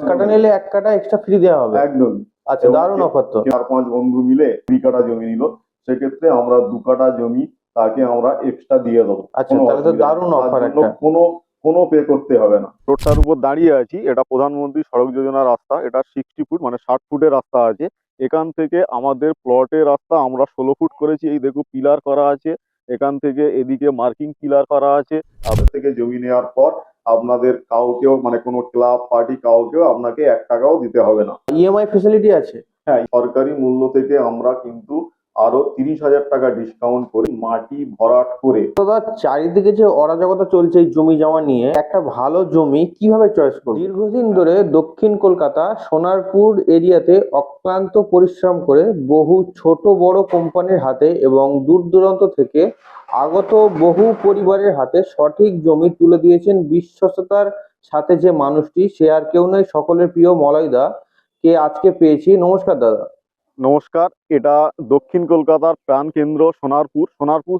দশ কাটা নিলে এক কাটা এক্সট্রা ফ্রি দেওয়া হবে। একদম। আচ্ছা দারুণ অফার তো। চার পাঁচ বন্ধু মিলে কুড়ি কাটা জমি নিল সেক্ষেত্রে আমরা দু কাটা জমি তাকে আমরা এক্সট্রা দিয়ে দেবো। আচ্ছা তাহলে তো দারুণ অফার একটা। কোনো কোনো পে করতে হবে না। রোডটার উপর দাঁড়িয়ে আছি এটা প্রধানমন্ত্রী সড়ক যোজনা রাস্তা এটা সিক্সটি ফুট মানে ষাট ফুটের রাস্তা আছে। এখান থেকে আমাদের প্লটের রাস্তা আমরা ষোলো ফুট করেছি এই দেখো পিলার করা আছে। এখান থেকে এদিকে মার্কিং পিলার করা আছে। আপনার থেকে জমি নেওয়ার পর আপনাদের কাউকেও মানে কোনো ক্লাব পার্টি কাউকেও আপনাকে এক টাকাও দিতে হবে না। ইএমআই ফেসিলিটি আছে। হ্যাঁ সরকারি মূল্য থেকে আমরা কিন্তু আরও তিরিশ হাজার টাকা ডিসকাউন্ট করে মাটি ভরাট করে। দাদা, চারিদিকে যে অরাজকতা চলছে এই জমি জমা নিয়ে, একটা ভালো জমি কীভাবে চয়েস করব? দীর্ঘদিন ধরে দক্ষিণ কলকাতা, সোনারপুর এরিয়াতে অক্লান্ত পরিশ্রম করে বহু ছোট বড় কোম্পানির হাতে এবং দূর দূরান্ত থেকে আগত বহু পরিবারের হাতে সঠিক জমি তুলে দিয়েছেন বিশ্বস্ততার সাথে যে মানুষটি, সে আর কেউ নয়, সকলের প্রিয় মলয়দা, কে আজকে পেয়েছি। নমস্কার, দাদা। নমস্কার, এটা দক্ষিণ কলকাতার প্রাণকেন্দ্র সোনারপুর। সোনারপুর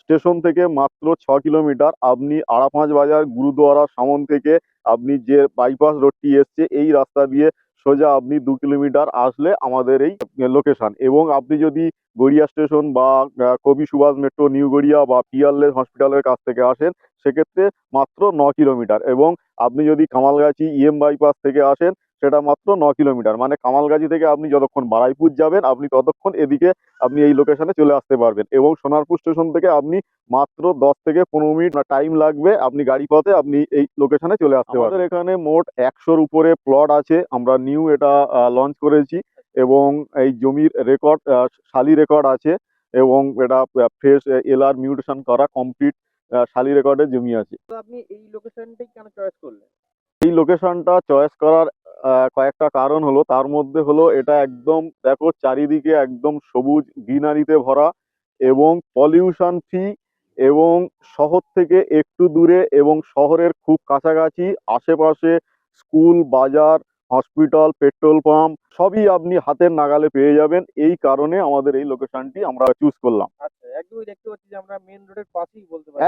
স্টেশন থেকে মাত্র ছ কিলোমিটার। আপনি আড়াপাঁচ বাজার, গুরুদুয়ারা, সামন থেকে আপনি যে বাইপাস রোডটি এসছে, এই রাস্তা দিয়ে সোজা আপনি দু কিলোমিটার আসলে আমাদের এই লোকেশন এবং আপনি যদি গড়িয়া স্টেশন বা কবি সুভাষ মেট্রো, নিউ গড়িয়া বা পিয়ারলেস হসপিটালের কাছ থেকে আসেন, সেক্ষেত্রে মাত্র ন কিলোমিটার। এবং আপনি যদি কামালগাছি ইএম বাইপাস থেকে আসেন সেটা মাত্র ন কিলোমিটার। মানে কামালগাছি থেকে আপনি যতক্ষণ বারাইপুর যাবেন আপনি ততক্ষণ এদিকে আপনি এই লোকেশনে চলে আসতে পারবেন। এবং সোনারপুর স্টেশন থেকে আপনি মাত্র দশ থেকে পনেরো মিনিট টাইম লাগবে আপনি গাড়ি পথে আপনি এই লোকেশনে চলে আসতে পারবেন। এখানে মোট একশোর উপরে প্লট আছে। আমরা নিউ এটা লঞ্চ করেছি এবং এই জমির রেকর্ড শালি রেকর্ড আছে এবং এটা ফ্রেশ এলআর মিউটেশন করা কমপ্লিট শালি রেকর্ডের জমি আছে। আপনি এই লোকেশনটাই কেন চয়েস করলেন? এই লোকেশনটা চয়েস করার কয়েকটা কারণ হলো। তার মধ্যে হলো এটা একদম, দেখো চারিদিকে একদম সবুজ গ্রিনারিতে ভরা এবং পলিউশন ফ্রি এবং শহর থেকে একটু দূরে এবং শহরের খুব কাছাকাছি আশেপাশে স্কুল বাজার হসপিটাল পেট্রোল পাম্প সবই আপনি হাতের নাগালে পেয়ে যাবেন। এই কারণে আমাদের এই লোকেশনটি আমরা চুজ করলাম। আচ্ছা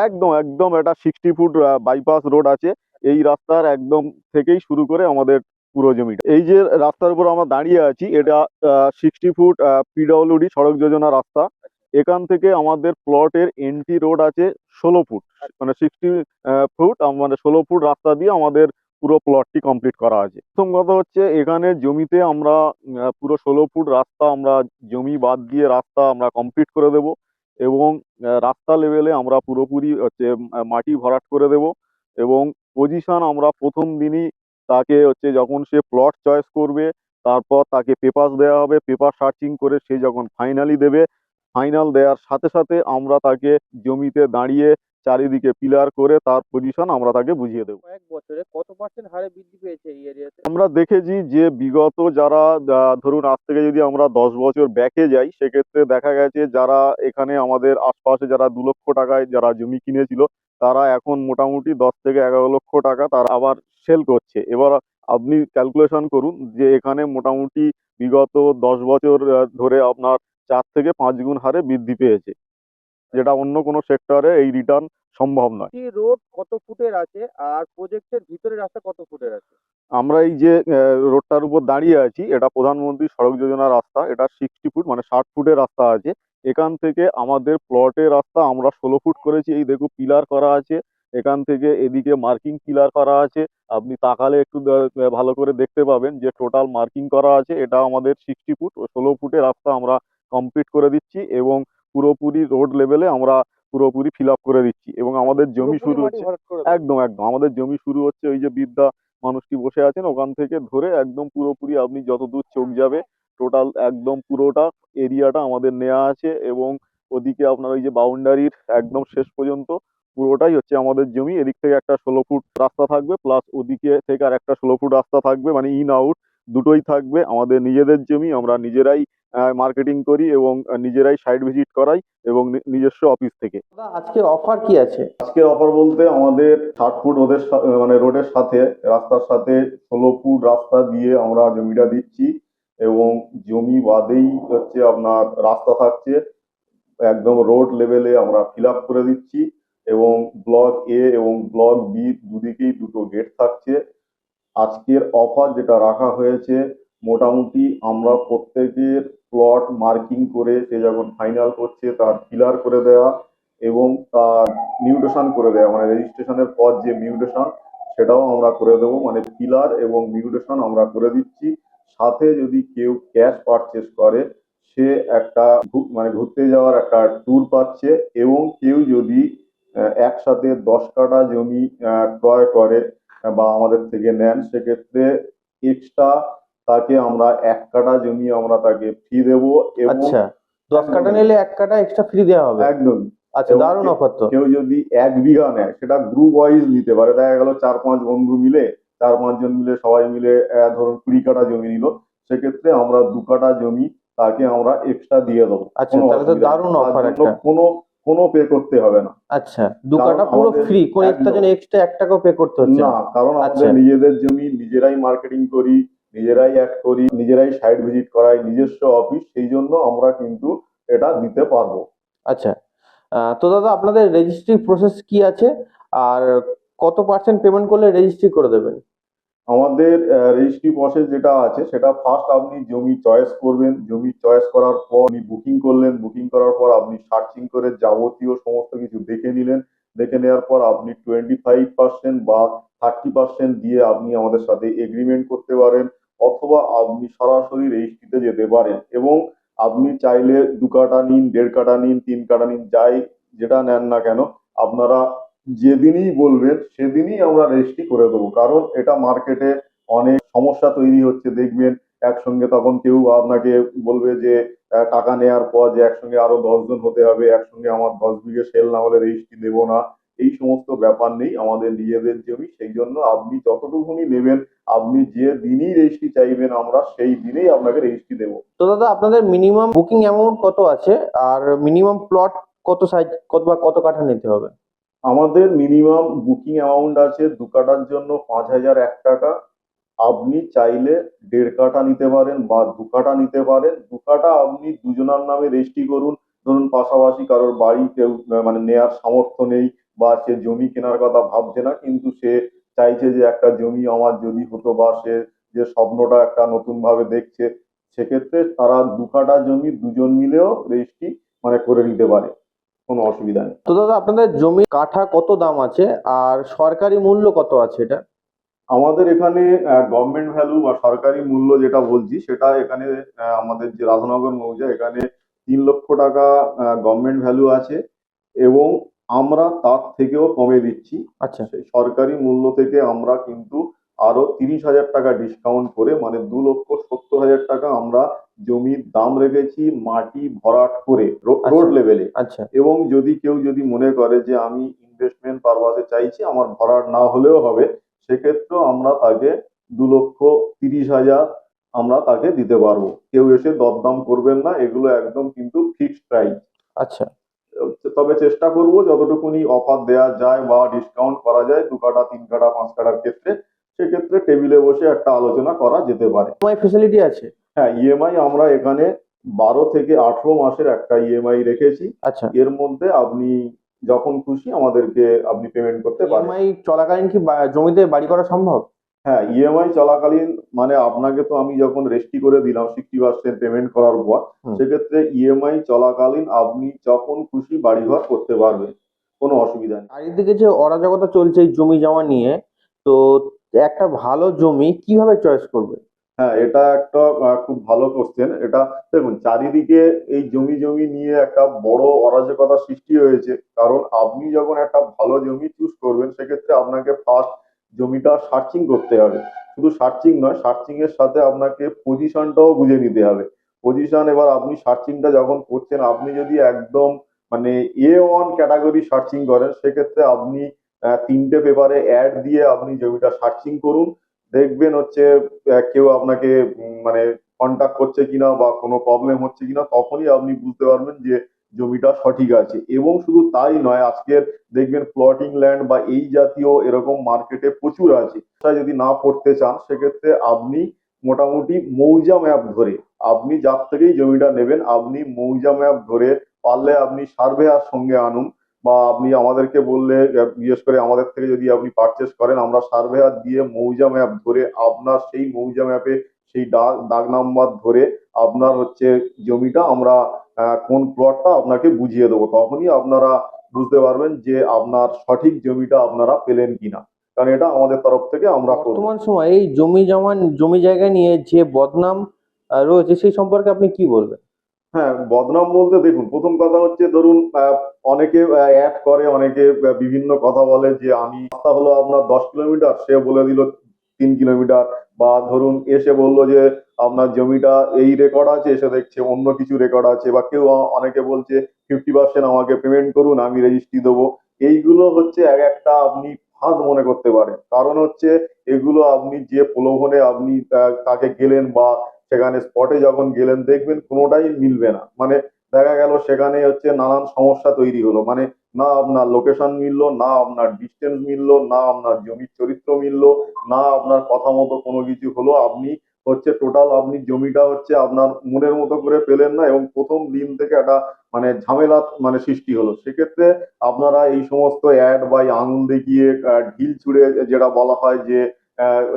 একদম একদম এটা সিক্সটি ফুট বাইপাস রোড আছে। এই রাস্তার একদম থেকেই শুরু করে আমাদের পুরো জমিটা। এই যে রাস্তার উপর আমরা দাঁড়িয়ে আছি এটা সিক্সটি ফুট পিডব্লিউডি সড়ক যোজনা রাস্তা। এখান থেকে আমাদের প্লটের এন্ট্রি রোড আছে ষোলো ফুট মানে সিক্সটি ফুট মানে ষোলো ফুট রাস্তা দিয়ে আমাদের পুরো প্লটটি কমপ্লিট করা আছে। প্রথম কথা হচ্ছে, এখানে জমিতে আমরা পুরো ষোলো ফুট রাস্তা আমরা, জমি বাদ দিয়ে রাস্তা আমরা কমপ্লিট করে দেব এবং রাস্তা লেভেলে আমরা পুরোপুরি হচ্ছে মাটি ভরাট করে দেব এবং পজিশন আমরা প্রথম দিনই তাকে হচ্ছে যখন সে প্লট চয়েস করবে, তারপর তাকে পেপার দেওয়া হবে পেপার সার্চিং করে সে যখন ফাইনালি দেবে ফাইনাল দেওয়ার সাথে সাথে আমরা তাকে জমিতে দাঁড়িয়ে চারিদিকে পিলার করে তার পজিশন আমরা তাকে বুঝিয়ে দেবো। কয়েক বছরে কত পার্সেন্ট হারে বৃদ্ধি পেয়েছে এই এরিয়াতে আমরা দেখেছি যে বিগত যারা ধরুন আজ থেকে যদি আমরা দশ বছর ব্যাকে যাই সেক্ষেত্রে দেখা গেছে যারা এখানে আমাদের আশপাশে যারা দু লক্ষ টাকায় যারা জমি কিনেছিল তারা এখন মোটামুটি দশ থেকে এগারো লক্ষ টাকা তারা আবার সেল করছে। এবার আপনি ক্যালকুলেশন করুন যে এখানে মোটামুটি বিগত দশ বছর ধরে আপনার চার থেকে পাঁচ গুণ হারে বৃদ্ধি পেয়েছে। যেটা অন্য কোনো সেক্টরে এই রিটার্ন সম্ভব নয়। এই রোড কত ফুটের আছে আর প্রজেক্টের ভিতরে রাস্তা কত ফুটের আছে? আমরা এই যে রোডটার উপর দাঁড়িয়ে আছি এটা প্রধানমন্ত্রী সড়ক যোজনা রাস্তা এটা সিক্সটি ফুট মানে ষাট ফুটের রাস্তা আছে। এখান থেকে আমাদের প্লটের রাস্তা আমরা ষোলো ফুট করেছি এই দেখো পিলার করা আছে। এখান থেকে এদিকে মার্কিং পিলার করা আছে। আপনি তাকালে একটু ভালো করে দেখতে পাবেন যে টোটাল মার্কিং করা আছে। এটা আমাদের সিক্সটি ফুট ষোলো ফুটের রাস্তা আমরা কমপ্লিট করে দিচ্ছি এবং পুরোপুরি রোড লেভেলে আমরা পুরোপুরি ফিল আপ করে দিচ্ছি এবং আমাদের জমি শুরু হচ্ছে একদম একদম। আমাদের জমি শুরু হচ্ছে ওই যে বিদ্যা মানুষটি বসে আছেন ওখান থেকে ধরে একদম পুরোপুরি আপনি যত দূর চোখ যাবে টোটাল একদম পুরোটা এরিয়াটা আমাদের নেওয়া আছে এবং ওদিকে আপনার ওই যে বাউন্ডারির একদম শেষ পর্যন্ত পুরোটাই হচ্ছে আমাদের জমি। এদিক থেকে একটা ষোলো ফুট রাস্তা থাকবে প্লাস ওদিকে থেকে আর একটা ষোলো ফুট রাস্তা থাকবে মানে ইন আউট দুটোই থাকবে। আমাদের নিজেদের জমি আমরা নিজেরাই মার্কেটিং করি এবং নিজেরাই সাইট ভিজিট করাই এবং নি- নিজস্ব অফিস থেকে। আজকে অফার কি আছে? আজকে অফার বলতে আমাদের ষাট ফুট ওদের মানে রোডের সাথে রাস্তার সাথে ষোলো ফুট রাস্তা দিয়ে আমরা জমিটা দিচ্ছি এবং জমি বাদেই হচ্ছে আপনার রাস্তা থাকছে। একদম রোড লেভেলে আমরা ফিল আপ করে দিচ্ছি এবং ব্লক এ এবং ব্লক বি দুদিকেই দুটো গেট থাকছে। আজকের অফার যেটা রাখা হয়েছে মোটামুটি আমরা প্রত্যেকের প্লট মার্কিং করে সে যখন ফাইনাল করছে তার ফিলার করে দেওয়া এবং তার মিউটেশন করে দেওয়া মানে রেজিস্ট্রেশনের পর যে মিউটেশন সেটাও আমরা করে দেবো। মানে ফিলার এবং মিউটেশন আমরা করে দিচ্ছি। সাথে যদি কেউ ক্যাশ পারচেস করে, সে একটা মানে ঘুরতে যাওয়ার একটা ট্যুর পাচ্ছে এবং কেউ যদি একসাথে দশ কাঠা জমি ক্রয় করে বা আমাদের থেকে নেন, সেক্ষেত্রে এক্সট্রা তাকে আমরা এক কাঠা জমি আমরা তাকে ফ্রি দেবো আচ্ছা দশ কাটা নিলে এক কাটা এক্সট্রা ফ্রি দেওয়া হবে? একদম। আচ্ছা দারুণ অফার তো। কেউ যদি এক বিঘা নেয় সেটা গ্রুপ ওয়াইজ নিতে পারে। দেখা গেল চার পাঁচ বন্ধু মিলে চার পাঁচজন মিলে সবাই মিলে ধরুন কুড়ি কাঠা জমি নিল সেক্ষেত্রে আমরা দু কাঠা জমি তাকে আমরা এক্সট্রা দিয়ে দেবো। আচ্ছা তাহলে তো দারুণ অফার একটা। কোনো কোনো পে করতে হবে না। আচ্ছা দু কাটা পুরো ফ্রি কোন একটা। জন্য এক্সট্রা এক টাকাও পে করতে হচ্ছে না। না কারণ আমাদের আচ্ছা। নিজেদের জমি নিজেরাই মার্কেটিং করি নিজেরাই অ্যাড করি নিজেরাই সাইট ভিজিট করাই নিজস্ব অফিস সেই জন্য আমরা কিন্তু এটা দিতে পারব। আচ্ছা। তো দাদা আপনাদের রেজিস্ট্রি প্রসেস কি আছে? আর কত পার্সেন্ট পেমেন্ট করলে রেজিস্ট্রি করে দেবেন? আমাদের রেজিস্ট্রি প্রসেস যেটা আছে সেটা ফার্স্ট আপনি জমি চয়েস করবেন। জমি চয়েস করার পর আপনি বুকিং করলেন বুকিং করার পর আপনি সার্চিং করে যাবতীয় সমস্ত কিছু দেখে নিলেন। দেখে নেওয়ার পর আপনি টোয়েন্টি ফাইভ পার্সেন্ট বা থার্টি পার্সেন্ট দিয়ে আপনি আমাদের সাথে এগ্রিমেন্ট করতে পারেন। অথবা আপনি সরাসরি রেজিস্ট্রিতে যেতে পারেন এবং আপনি চাইলে দু কাটা নিন, দেড় কাটা নিন, তিন কাটা নিন, যাই যেটা নেন না কেন, আপনারা যেদিনই বলবেন সেদিনই আমরা রেজিস্ট্রি করে দেবো। কারণ এটা মার্কেটে অনেক সমস্যা তৈরি হচ্ছে, দেখবেন একসঙ্গে তখন কেউ আপনাকে বলবে যে টাকা নেওয়ার পর যে একসঙ্গে আরও দশজন হতে হবে, একসঙ্গে আমার দশ বিঘে সেল না হলে রেজিস্ট্রি দেবো না। এই সমস্ত ব্যাপার নেই আমাদের নিজেদের জমি সেই জন্য আপনি যতটুকুনি নেবেন আপনি যে দিনই রেজিস্ট্রি চাইবেন আমরা সেই দিনেই আপনাকে রেজিস্ট্রি দেবো। তো দাদা আপনাদের মিনিমাম বুকিং অ্যামাউন্ট কত আছে? আর মিনিমাম প্লট কত সাইজ কত বা কত কাঠা নিতে হবে? আমাদের মিনিমাম বুকিং অ্যামাউন্ট আছে দু কাটার জন্য পাঁচ হাজার এক টাকা। আপনি চাইলে দেড় কাটা নিতে পারেন বা দু কাটা নিতে পারেন। দু কাটা আপনি দুজনার নামে রেজিস্ট্রি করুন। ধরুন পাশাপাশি কারোর বাড়ি কেউ মানে নেয়ার সামর্থ্য নেই বা সে জমি কেনার কথা ভাবছে না কিন্তু সে চাইছে যে একটা জমি আমার যদি হতো বা সে যে স্বপ্নটা একটা নতুন ভাবে দেখছে সেক্ষেত্রে তারা দু কাটা জমি দুজন মিলেও রেজিস্ট্রি মানে করে নিতে পারে কোনো অসুবিধা নেই। তো দাদা আপনাদের জমি কাঠা কত দাম আছে আর সরকারি মূল্য কত আছে এটা? আমাদের এখানে গভর্নমেন্ট ভ্যালু বা সরকারি মূল্য যেটা বলছি সেটা এখানে আমাদের যে রাধানগর মৌজা এখানে তিন লক্ষ টাকা গভর্নমেন্ট ভ্যালু আছে এবং আমরা তার থেকেও কমে দিচ্ছি। আচ্ছা। সরকারি মূল্য থেকে আমরা কিন্তু আরও তিরিশ হাজার টাকা ডিসকাউন্ট করে মানে দু লক্ষ সত্তর হাজার টাকা আমরা জমির দাম রেখেছি মাটি ভরাট করে রোড আচ্ছা। লেভেলে আচ্ছা। এবং যদি কেউ যদি মনে করে যে আমি ইনভেস্টমেন্ট পারপাসে চাইছি আমার ভরাট না হলেও হবে সেক্ষেত্রেও আমরা তাকে দু লক্ষ তিরিশ হাজার আমরা তাকে দিতে পারব। কেউ এসে দরদাম করবেন না এগুলো একদম কিন্তু ফিক্সড প্রাইস আচ্ছা। তবে চেষ্টা করব যতটুকুনি অফার দেওয়া যায় বা ডিসকাউন্ট করা যায় দু কাটা তিন কাটা পাঁচ কাটার ক্ষেত্রে সেক্ষেত্রে টেবিলে বসে একটা আলোচনা করা যেতে পারে। ফেসিলিটি আছে? হ্যাঁ ইএমআই আমরা এখানে বারো থেকে আঠেরো মাসের একটা ইএমআই রেখেছি। আচ্ছা। এর মধ্যে আপনি যখন খুশি আমাদেরকে আপনি পেমেন্ট করতে পারেন। ইএমআই চলাকালীন কি জমিতে বাড়ি করা সম্ভব? হ্যাঁ ইএমআই চলাকালীন মানে আপনাকে তো আমি যখন রেস্টি করে দিলাম সিক্সটি পার্সেন্ট পেমেন্ট করার পর সেক্ষেত্রে ইএমআই চলাকালীন আপনি যখন খুশি বাড়িঘর করতে পারবেন কোনো অসুবিধা নেই। চারিদিকে যে অরাজকতা চলছে এই জমি জমা নিয়ে তো একটা ভালো জমি কীভাবে চয়েস করবে? হ্যাঁ এটা একটা খুব ভালো কোশ্চেন এটা দেখুন চারিদিকে এই জমি জমি নিয়ে একটা বড় অরাজকতা সৃষ্টি হয়েছে। কারণ আপনি যখন একটা ভালো জমি চুজ করবেন সেক্ষেত্রে আপনাকে ফার্স্ট জমিটা সার্চিং করতে হবে। শুধু সার্চিং নয় সার্চিং এর সাথে আপনাকে পজিশনটাও বুঝে নিতে হবে। পজিশন এবার আপনি সার্চিংটা যখন করছেন, আপনি যদি একদম মানে এ ওয়ান ক্যাটাগরি সার্চিং করেন, সেক্ষেত্রে আপনি তিনটে পেপারে অ্যাড দিয়ে আপনি জমিটা সার্চিং করুন। দেখবেন হচ্ছে কেউ আপনাকে মানে কন্ট্যাক্ট করছে কিনা বা কোনো প্রবলেম হচ্ছে কিনা, তখনই আপনি বুঝতে পারবেন যে জমিটা সঠিক আছে। এবং শুধু তাই নয়, আজকের দেখবেন প্লটিং ল্যান্ড বা এই জাতীয় এরকম মার্কেটে প্রচুর আছে। যদি না পড়তে চান, সেক্ষেত্রে আপনি মোটামুটি মৌজা ম্যাপ ধরে আপনি যার থেকেই জমিটা নেবেন, আপনি মৌজা ম্যাপ ধরে পারলে আপনি সার্ভেয়ার সঙ্গে আনুন বা আপনি আমাদেরকে বললে, বিশেষ করে আমাদের থেকে যদি আপনি পারচেস করেন, আমরা সার্ভেয়ার দিয়ে মৌজা ম্যাপ ধরে আপনার সেই মৌজা ম্যাপে সেই দাগ দাগ নাম্বার ধরে আপনার হচ্ছে জমিটা আমরা কোন প্লটটা আপনাকে বুঝিয়ে দেবো। তখনই আপনারা বুঝতে পারবেন যে আপনার সঠিক জমিটা আপনারা পেলেন কিনা। কারণ এটা আমাদের তরফ থেকে আমরা বর্তমান সময়ে এই জমি জমা জমি জায়গা নিয়ে যে বদনাম রয়েছে সেই সম্পর্কে আপনি কি বলবেন? হ্যাঁ বদনাম বলতে দেখুন প্রথম কথা হচ্ছে ধরুন অনেকে অ্যাড করে অনেকে বিভিন্ন কথা বলে যে আমি রাস্তা হলো আপনার দশ কিলোমিটার সে বলে দিল তিন কিলোমিটার বা ধরুন এসে বলল যে, আপনার জমিটা এই রেকর্ড আছে, এসে দেখছে অন্য কিছু রেকর্ড আছে বা কেউ অনেকে বলছে ফিফটি পার্সেন্ট আমাকে পেমেন্ট করুন, আমি রেজিস্ট্রি দেবো। এইগুলো হচ্ছে এক একটা আপনি ফাঁদ মনে করতে পারেন। কারণ হচ্ছে এগুলো আপনি যে প্রলোভনে আপনি তাকে গেলেন বা সেখানে স্পটে যখন গেলেন, দেখবেন কোনোটাই মিলবে না। মানে দেখা গেল সেখানে হচ্ছে নানান সমস্যা তৈরি হলো। মানে না আপনার লোকেশন মিললো, না আপনার ডিস্টেন্স মিললো, না আপনার জমির চরিত্র মিললো, না আপনার কথা মতো কোনো কিছু হলো। আপনি হচ্ছে টোটাল আপনি জমিটা হচ্ছে আপনার মনের মতো করে পেলেন না এবং প্রথম দিন থেকে একটা মানে ঝামেলা মানে সৃষ্টি হলো। সেক্ষেত্রে আপনারা এই সমস্ত অ্যাড বা আঙুল দেখিয়ে ঢিল ছুঁড়ে যেটা বলা হয় যে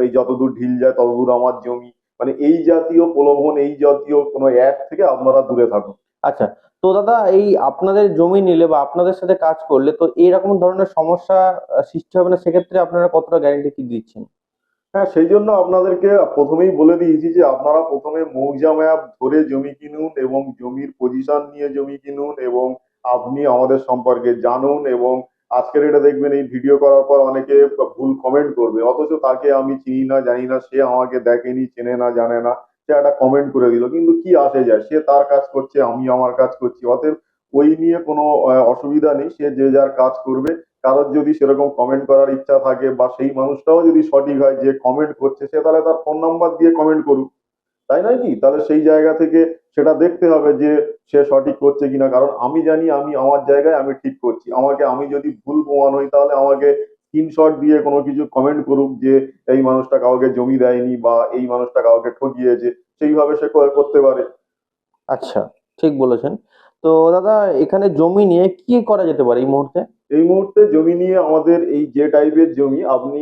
এই যতদূর ঢিল যায় ততদূর আমার জমি। মানে এই জাতীয় প্রলোভন, এই জাতীয় কোনো অ্যাড থেকে আপনারা দূরে থাকুন। আচ্ছা তো দাদা এই আপনাদের জমি নিলে বা আপনাদের সাথে কাজ করলে তো এইরকম ধরনের সমস্যা সৃষ্টি হবে না? সেক্ষেত্রে আপনারা কতটা গ্যারেন্টি কি দিচ্ছেন? হ্যাঁ সেই জন্য আপনাদেরকে প্রথমেই বলে দিয়েছি যে আপনারা প্রথমে মৌজা ম্যাপ ধরে জমি কিনুন এবং জমির পজিশন নিয়ে জমি কিনুন এবং আপনি আমাদের সম্পর্কে জানুন এবং আজকের এটা দেখবেন এই ভিডিও করার পর অনেকে ভুল কমেন্ট করবে। অথচ তাকে আমি চিনি না, জানি না, সে আমাকে দেখেনি, চেনে না, জানে না। সে একটা কমেন্ট করে দিল। কিন্তু কি আসে যায়? সে তার কাজ করছে, আমি আমার কাজ করছি। অতএব ওই নিয়ে কোনো অসুবিধা নেই। সে যে যার কাজ করবে, কারোর যদি সেরকম কমেন্ট করার ইচ্ছা থাকে বা সেই মানুষটাও যদি সঠিক হয়, যে কমেন্ট করছে, সে তাহলে তার ফোন নাম্বার দিয়ে কমেন্ট করুক। তাই নয় কি? তাহলে সেই জায়গা থেকে সেটা দেখতে হবে যে সে সঠিক করছে কিনা। কারণ আমি জানি আমি আমার জায়গায় আমি ঠিক করছি। আমাকে, আমি যদি ভুল প্রমাণ হই, তাহলে আমাকে স্ক্রিনশট দিয়ে কোনো কিছু কমেন্ট করুক যে এই মানুষটা কাউকে জমি দেয়নি বা এই মানুষটা কাউকে ঠকিয়েছে সেইভাবে সে করে- করতে পারে। আচ্ছা ঠিক বলেছেন। তো দাদা এখানে জমি নিয়ে কি করা যেতে পারে এই মুহূর্তে? এই মুহূর্তে জমি নিয়ে আমাদের এই যে টাইপের জমি আপনি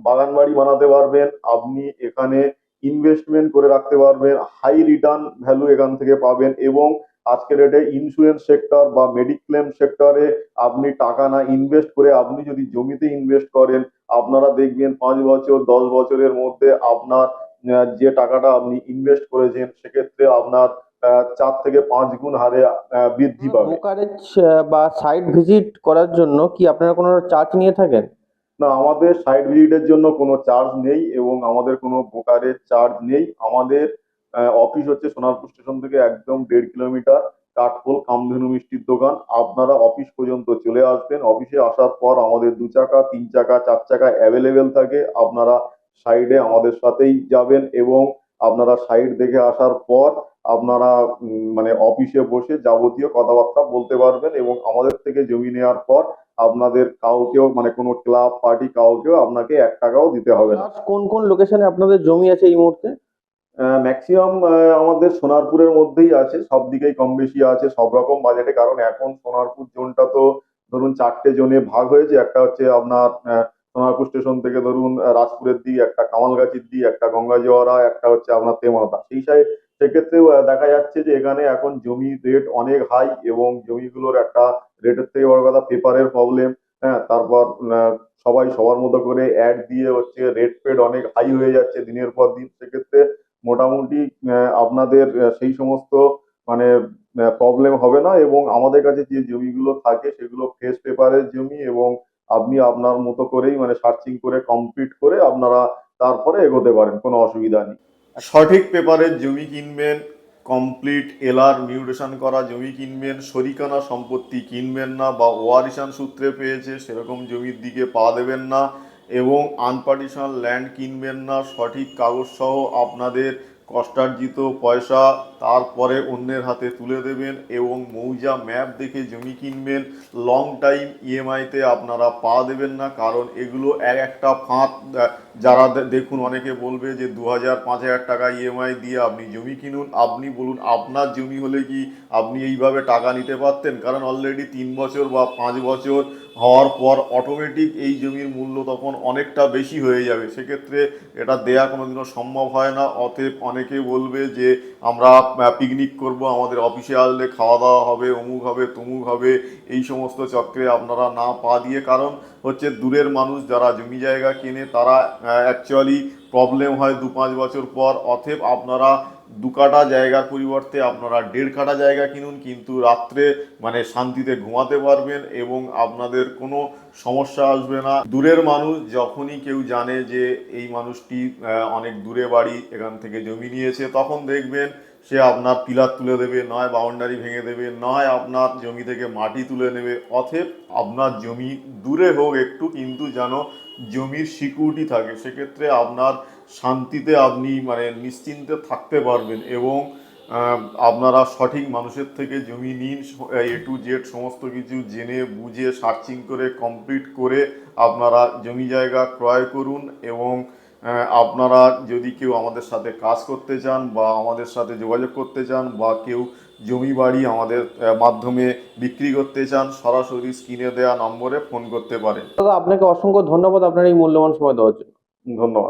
বাগান বাড়ি বানাতে পারবেন আপনি এখানে ইনভেস্টমেন্ট করে রাখতে পারবেন হাই রিটার্ন ভ্যালু এখান থেকে পাবেন এবং আজকের ডেটে ইন্স্যুরেন্স সেক্টর বা মেডিক্লেম সেক্টরে আপনি টাকা না ইনভেস্ট করে আপনি যদি জমিতে ইনভেস্ট করেন আপনারা দেখবেন পাঁচ বছর দশ বছরের মধ্যে আপনার যে টাকাটা আপনি ইনভেস্ট করেছেন সেক্ষেত্রে আপনার চার থেকে পাঁচ গুণ হারে বৃদ্ধি পাবে। ব্রোকারেজ বা সাইট ভিজিট করার জন্য কি আপনারা কোনো চার্জ নিয়ে থাকেন? না আমাদের সাইট ভিজিটের জন্য কোনো চার্জ নেই এবং আমাদের কোনো ব্রোকারের চার্জ নেই। আমাদের অফিস হচ্ছে সোনারপুর স্টেশন থেকে একদম দেড় কিলোমিটার কাঠপোল কামধেনু মিষ্টির দোকান। আপনারা অফিস পর্যন্ত চলে আসবেন। অফিসে আসার পর আমাদের দু চাকা, তিন চাকা, চার চাকা অ্যাভেলেবেল থাকে। আপনারা সাইডে আমাদের সাথেই যাবেন এবং আপনারা সাইড দেখে আসার পর আপনারা মানে অফিসে বসে যাবতীয় কথাবার্তা বলতে পারবেন এবং আমাদের থেকে জমি নেওয়ার পর আপনাদের কাউকেও মানে কোনো ক্লাব পার্টি কাউকেও আপনাকে এক টাকাও দিতে হবে না। কোন কোন লোকেশনে আপনাদের জমি আছে এই মুহূর্তে? ম্যাক্সিমাম আমাদের সোনারপুরের মধ্যেই আছে, সব দিকেই কম বেশি আছে, সব রকম বাজেটে, কারণ এখন সোনারপুর জোনটা তো ধরুন চারটে জোনে ভাগ হয়েছে, একটা হচ্ছে আপনার সোনারপুর স্টেশন থেকে ধরুন রাজপুরের দিক, একটা কামালগাছির দিক, একটা গঙ্গা জোয়ারা একটা হচ্ছে আপনার তেমাতা সেই সাইড সেক্ষেত্রেও দেখা যাচ্ছে যে এখানে এখন জমি রেট অনেক হাই এবং জমিগুলোর একটা রেটের থেকে বড় কথা পেপারের প্রবলেম হ্যাঁ তারপর সবাই সবার মতো করে অ্যাড দিয়ে হচ্ছে রেট ফেড অনেক হাই হয়ে যাচ্ছে দিনের পর দিন। সেক্ষেত্রে মোটামুটি আপনাদের সেই সমস্ত মানে প্রবলেম হবে না এবং আমাদের কাছে যে জমিগুলো থাকে সেগুলো ফ্রেশ পেপারের জমি এবং আপনি আপনার মতো করেই মানে সার্চিং করে কমপ্লিট করে আপনারা তারপরে এগোতে পারেন, কোনো অসুবিধা নেই। সঠিক পেপারের জমি কিনবেন কমপ্লিট এলআর মিউটেশন করা জমি কিনবেন শরিকানা সম্পত্তি কিনবেন না বা ওয়ারিশান সূত্রে পেয়েছে, সেরকম জমির দিকে পা দেবেন না। এবং আনপার্টিশন ল্যান্ড কিনবেন না, সঠিক কাগজ সহ আপনাদের কষ্টার্জিত পয়সা তারপরে অন্যের হাতে তুলে দেবেন এবং মৌজা ম্যাপ দেখে জমি কিনবেন। লং টাইম ইএমআইতে আপনারা পা দেবেন না, কারণ এগুলো এক একটা ফাঁদ যারা দেখুন অনেকে বলবে যে দু হাজার পাঁচ হাজার টাকা ইএমআই দিয়ে আপনি জমি কিনুন। আপনি বলুন, আপনার জমি হলে কি আপনি এইভাবে টাকা নিতে পারতেন? কারণ অলরেডি তিন বছর বা পাঁচ বছর হওয়ার পর অটোমেটিক এই জমির মূল্য তখন অনেকটা বেশি হয়ে যাবে। সেক্ষেত্রে এটা দেয়া কোনোদিনও সম্ভব হয় না। অতএব অনেকে বলবে যে, আমরা পিকনিক করব, আমাদের অফিসে আসলে খাওয়া দাওয়া হবে, অমুক হবে, তমুক হবে, এই সমস্ত চক্রে আপনারা না পা দিয়ে। কারণ হচ্ছে দূরের মানুষ যারা জমি জায়গা কেনে, তারা অ্যাকচুয়ালি প্রবলেম হয় দু পাঁচ বছর পর। অতএব আপনারা দু কাটা জায়গার পরিবর্তে আপনারা দেড় কাটা জায়গা কিনুন, কিন্তু রাত্রে মানে শান্তিতে ঘুমাতে পারবেন এবং আপনাদের কোনো সমস্যা আসবে না। দূরের মানুষ যখনই কেউ জানে যে এই মানুষটি অনেক দূরে বাড়ি, এখান থেকে জমি নিয়েছে, তখন দেখবেন সে আপনার পিলার তুলে দেবে, নয় বাউন্ডারি ভেঙে দেবে, নয় আপনার জমি থেকে মাটি তুলে নেবে অথেব আপনার জমি দূরে হোক একটু, কিন্তু যেন জমির সিকিউরিটি থাকে। সেক্ষেত্রে আপনার শান্তিতে আপনি মানে নিশ্চিন্তে থাকতে পারবেন এবং আপনারা সঠিক মানুষের থেকে জমি নিন এ টু জেড সমস্ত কিছু জেনে, বুঝে, সার্চিং করে, কমপ্লিট করে আপনারা জমি জায়গা ক্রয় করুন এবং আপনারা যদি কেউ আমাদের সাথে কাজ করতে চান বা আমাদের সাথে যোগাযোগ করতে চান বা কেউ জমি বাড়ি আমাদের মাধ্যমে বিক্রি করতে চান সরাসরি স্ক্রিনে দেওয়া নম্বরে ফোন করতে পারেন। দাদা আপনাকে অসংখ্য ধন্যবাদ আপনার এই মূল্যবান সময় দেওয়ার জন্য। ধন্যবাদ।